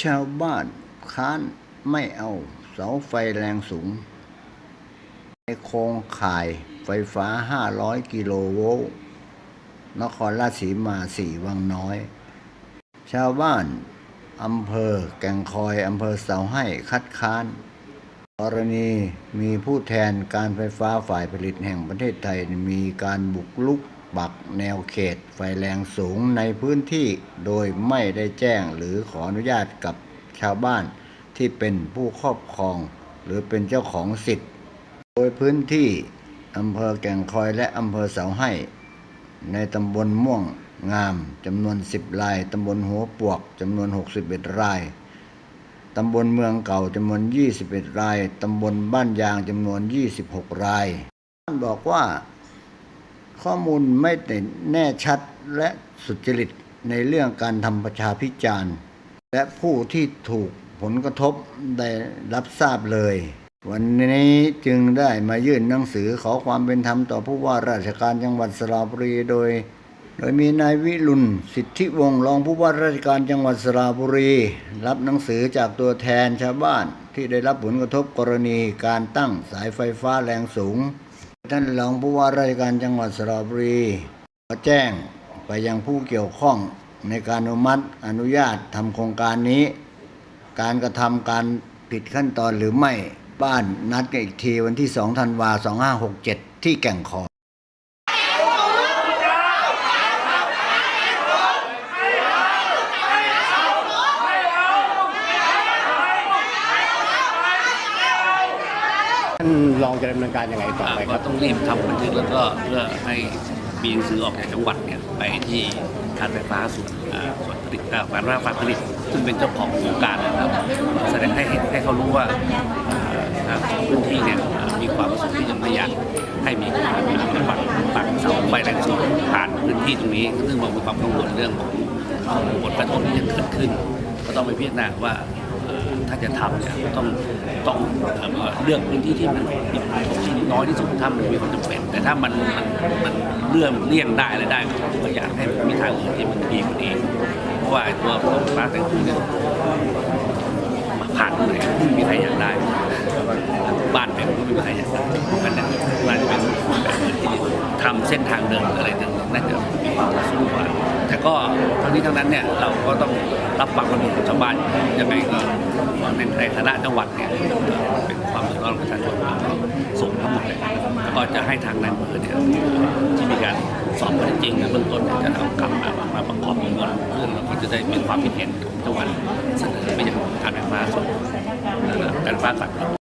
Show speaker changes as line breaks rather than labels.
ชาวบ้านค้านไม่เอาเสาไฟแรงสูง ในโครงข่ายไฟฟ้า 500 กิโลโวลต์ นครราชสีมาสี่วังน้อย ชาวบ้านอำเภอแก่งคอยอำเภอเสาให้คัดค้านกรณีมีผู้แทนการไฟฟ้าฝ่ายผลิตแห่งประเทศไทยมีการบุกลุก ปักแนวเขตไฟแรงสูงในพื้นที่โดยไม่ได้แจ้งหรือขออนุญาตกับชาวบ้านที่เป็นผู้ครอบครอง หรือเป็นเจ้าของสิทธิ์ โดยพื้นที่อำเภอแก่งคอยและอำเภอเสาให้ ในตำบลม่วงงามจำนวน 10 ราย ตำบลหัวปวกจำนวน 61 ราย ตำบลเมืองเก่าจำนวน 21 ราย ตำบลบ้านยางจำนวน 26 รายท่านบอกว่า ข้อมูลไม่ได้แน่ชัดและสุจริตในเรื่องการทำประชาพิจารณ์ และผู้ที่ถูกผลกระทบได้รับทราบเลย วันนี้จึงได้มายื่นหนังสือขอความเป็นธรรมต่อผู้ว่าราชการจังหวัดสระบุรีโดย โดยมีนายวิรุณสิทธิวงศ์รองผู้ว่าราชการจังหวัดสระบุรี รับหนังสือจากตัวแทนชาวบ้านที่ได้รับผลกระทบกรณีการตั้งสายไฟฟ้าแรงสูง ท่านรองผู้ว่าราชการจังหวัดสระบุรีขอแจ้งไปยังผู้เกี่ยวข้องในการอนุมัติอนุญาตทำโครงการนี้ การกระทำการผิดขั้นตอนหรือไม่บ้านนัดกันอีกทีวันที่2ธันวา2567 ที่แก่งคอย
ท่านรองจะดำเนินการยังไงต่อไปค
ก็
รับ
ต้องรีบทำบันทึกแล้วก็เพื่อให้มีหนังสือออกจากจังหวัดเนี่ยไปที่การไฟฟ้าส่วนอ่าส่วนผลิตอ่าการไฟฟ้าผลิต ซึ่งเป็นเจ้าของโครงการนะครับ แสดงให้ให้เขารู้ว่าอ่าทางพื้นที่เนี่ยอ่ามีความประสงค์ที่จะไม่อยากให้มีการปักปักเสาไฟแรงสูงผ่านพื้นที่ตรงนี้ ซึ่งเรามีความกังวลเรื่องของผลกระทบที่จะเกิดขึ้น ก็ต้องไปพิจารณาว่า ถ้าจะทำเนี่ยต้องต้องเลือกพื้นที่ที่มันมีผลกระทบที่น้อยที่สุดถ้ามันมีความจำเป็น แต่ถ้ามันมันมันเลื่อมเลี่ยงได้อะไรได้ก็อยากให้มีทางอื่นที่มันดีกว่านี้เพราะว่าตัวไฟฟ้าแรงสูงเนี่ยมาผ่านตรงไหนม่มีใครอยากได้ บ้านเป็นก็ไม่มีใครอยากได้มันน่าจะเป็นแบบอื่นที่ทำเส้นทางเดินอะไรต่างๆน่าจะมีความสูงกว่าแต่ก็ ทั้งนี้ทั้งนั้นเนี่ยเราก็ต้องรับฟังความเห็นของชาวบ้านยังไงก็ในในฐานะจังหวัดเนี่ยเป็นความเดือดร้อนของประชาชนเราก็ส่งทั้งหมดเลยแล้วก็จะให้ทางนายอำเภอเนี่ยที่มีการสอบข้อเท็จจริงในเบื้องต้นเนี่ยจะเอากลับมามาประกอบสำนวนเรื่องเราก็จะได้เป็นความคิดเห็นของจังหวัดเสนอไปยังการไฟฟ้าส่วนการไฟฟ้าฝ่า